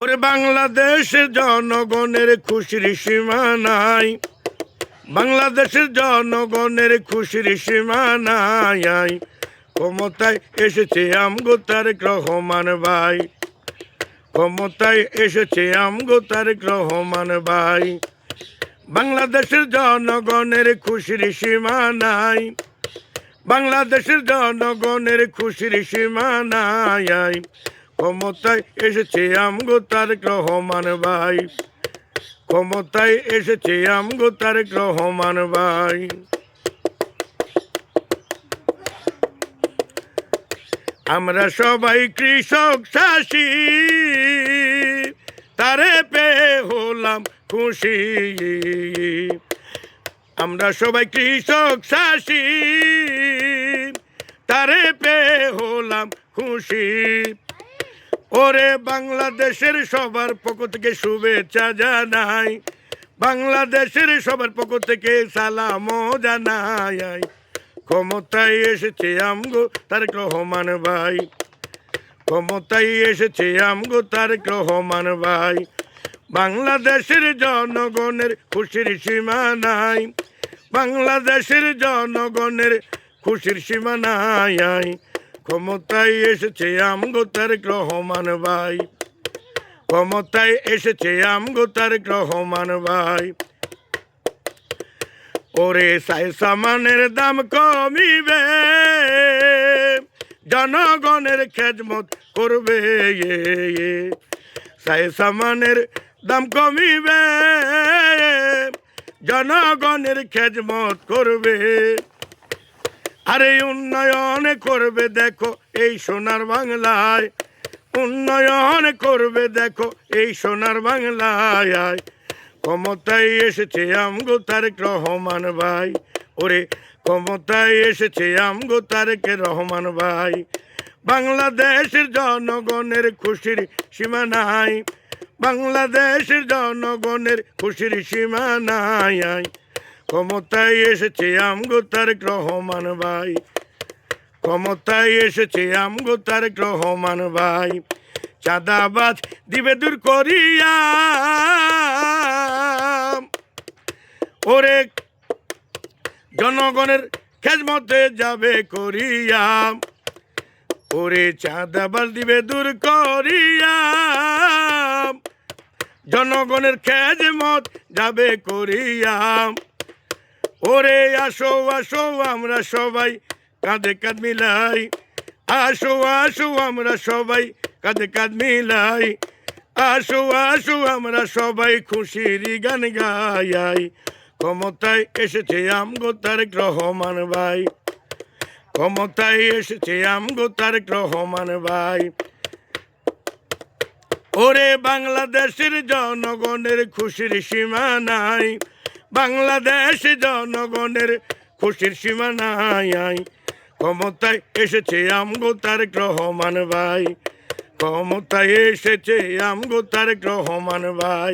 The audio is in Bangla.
ওরে বাংলাদেশের জনগণের খুশির সীমা নাই। বাংলাদেশের জনগণের খুশির সীমা নাই। ক্ষমতায় এসেছে আমগো তারেক রহমান ভাই। ক্ষমতায় এসেছে আমগো তারেক রহমান ভাই। বাংলাদেশের জনগণের খুশির সীমা নাই। বাংলাদেশের জনগণের খুশির সীমা নাই। ক্ষমতায় এসেছে আমগো তারেক রহমান ভাই। ক্ষমতায় এসেছে আমগো তারেক রহমান ভাই। আমরা সবাই কৃষক চাষি। তারে পেয়ে হলাম খুশি। আমরা সবাই কৃষক চাষি। তারে পেয়ে হলাম খুশি। ওরে বাংলাদেশের সবার পক্ষ থেকে শুভেচ্ছা জানাই। বাংলাদেশের সবার পক্ষ থেকে সালামও জানাই। ক্ষমতায় এসেছে আমগো তারেক রহমান ভাই। ক্ষমতায় এসেছে আমগো তারেক রহমান ভাই। বাংলাদেশের জনগণের খুশির সীমা নাই। বাংলাদেশের জনগণের খুশির সীমা নাই। ক্ষমতায় এসেছে আমগো তারেক রহমান ভাই। ক্ষমতায় এসেছে আমগো তারেক রহমান ভাই। ওরে সাই সামানের দাম কমিবে, জনগণের খেদমত করবে। সাই সামানের দাম কমিবে, জনগণের খেদমত করবে। আরে উন্নয়ন করবে দেখো এই সোনার বাংলায়। উন্নয়ন করবে দেখো এই সোনার বাংলায়। ক্ষমতায় এসেছে আমগো তারেক রহমান ভাই। ওরে, ক্ষমতায় এসেছে আমগো তারেক রহমান ভাই। বাংলাদেশের জনগণের খুশির সীমা নাই। বাংলাদেশের জনগণের খুশির সীমা নাই। ক্ষমতায় এসেছে আমগো তারেক রহমান ভাই। ক্ষমতায় এসেছে আমগো তারেক রহমান ভাই। চাঁদাবাজ দিবে দূর করিয়া। ওরে জনগণের খেজমতে যাবে করিয়া। ওরে চাঁদাবাজ দিবে দূর করিয়া। জনগণের খেজমত যাবে করিয়া। ওরে আসো আসো, আমরা সবাই কাঁধে কাঁধ মিলাই। আসো আসো, আমরা সবাই কাঁধে কাঁধ মিলাই। আসো আসো, আমরা সবাই খুশির গান গাই। ক্ষমতায় এসেছে আমগো তারেক রহমান ভাই। ক্ষমতায় এসেছে আমগো তারেক রহমান ভাই। ওরে বাংলাদেশের জনগণের খুশির সীমা নাই। বাংলাদেশ জনগণের খুশির সীমা নাই ক্ষমতায় এসেছে আমগো তারেক রহমান ভাই। ক্ষমতায় এসেছে আমগো তারেক রহমান ভাই।